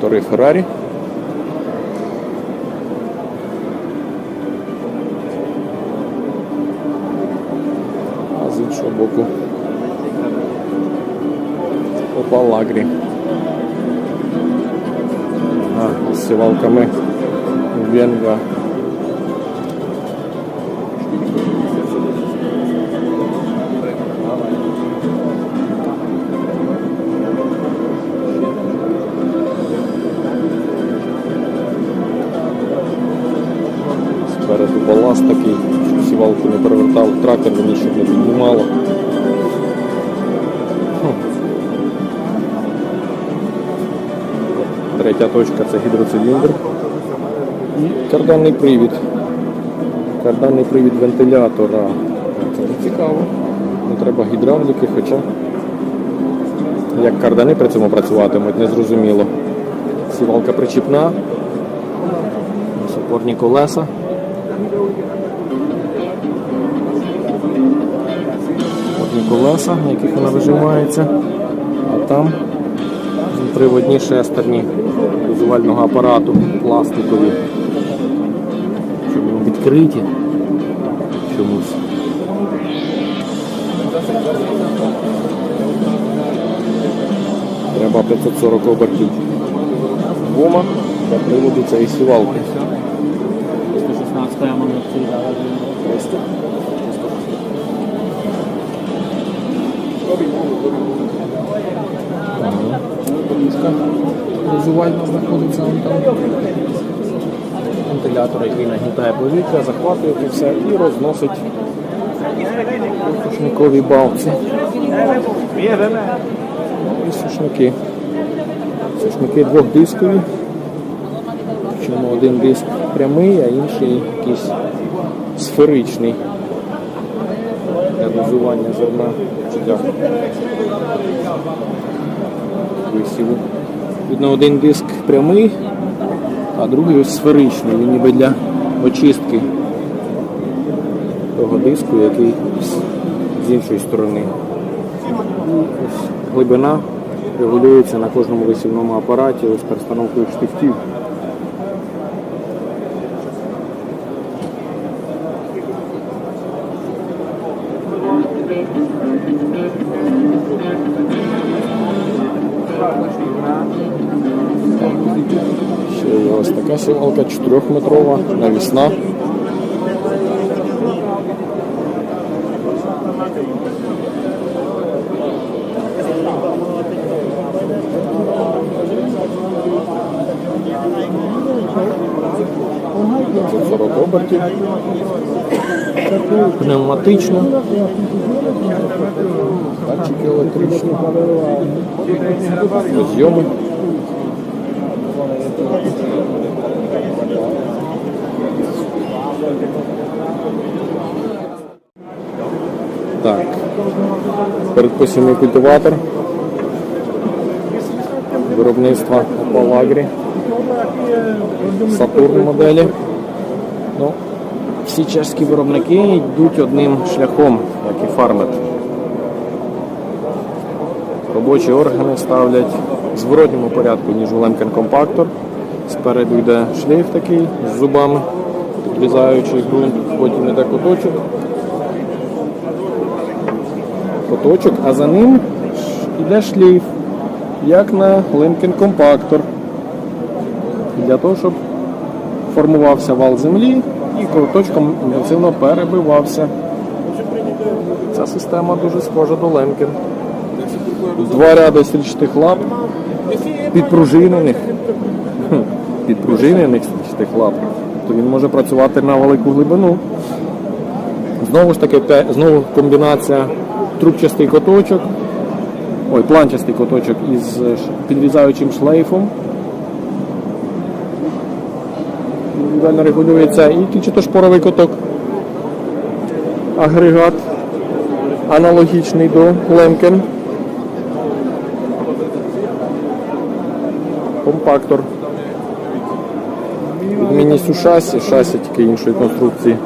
Трактори Феррарі. А з іншого боку Опа Лагрі. А, з сівалками Венга. Спереду такий, щоб сівалку не перевертав, трактор щоб не піднімало. Третя точка це гідроциліндр і карданний привід. Карданний привід вентилятора. Це не цікаво. Не треба гідравліки, хоча як кардани при цьому працюватимуть, незрозуміло. Сівалка причіпна, опорні колеса. Одні колеса, на яких вона вижимається, а там приводні шестерні візуального апарату пластикові, щоб вони відкриті чомусь. Треба 540 обертів. Гома для приводу цієї сівалки. 116 я mám nechci dávat. Подушка визувальна знаходиться там. Вентилятор, який нагнітає повітря, захватує це все і розносить сушникові балці. І сушники. Сушники двохдискові. Причому один диск прямий, а інший якийсь сферичний для дозування зерна висіву. Видно, один диск прямий, а другий сферичний, він ніби для очистки того диску, який з іншої сторони. Ось глибина регулюється на кожному висівному апараті ось перестановкою штифтів. Ще є ось така сівалка 4-метрова, навісна. Це 40 обертів. Пневматично. Датчики електричні. Розйоми. Так. Передпосівний культиватор. Виробництва Опалагрі. Сатурн моделі. Ну, всі чешські виробники йдуть одним шляхом, як і фармет. Робочі органи ставлять в зворотньому порядку, ніж у Lemken компактор. Спереду йде шлейф такий з зубами, підрізаючий ґрунт, потім йде куточок. Куточок, а за ним йде шлейф, як на Lemken компактор. Для того, щоб формувався вал землі і круточком інтенсивно перебивався. Ця система дуже схожа до Lemken. Два ряди стрічних лап, підпружинених, підпружинених стрічних лап, то він може працювати на велику глибину. Знову ж таки, знову комбінація трубчастий коточок, ой, планчастий коточок із підрізаючим шлейфом. Індивідуально регулюється і кільчато-шпоровий коток. Агрегат аналогічний до Лемкен. Компактор. Мінісу шасі, шасі тільки іншої конструкції.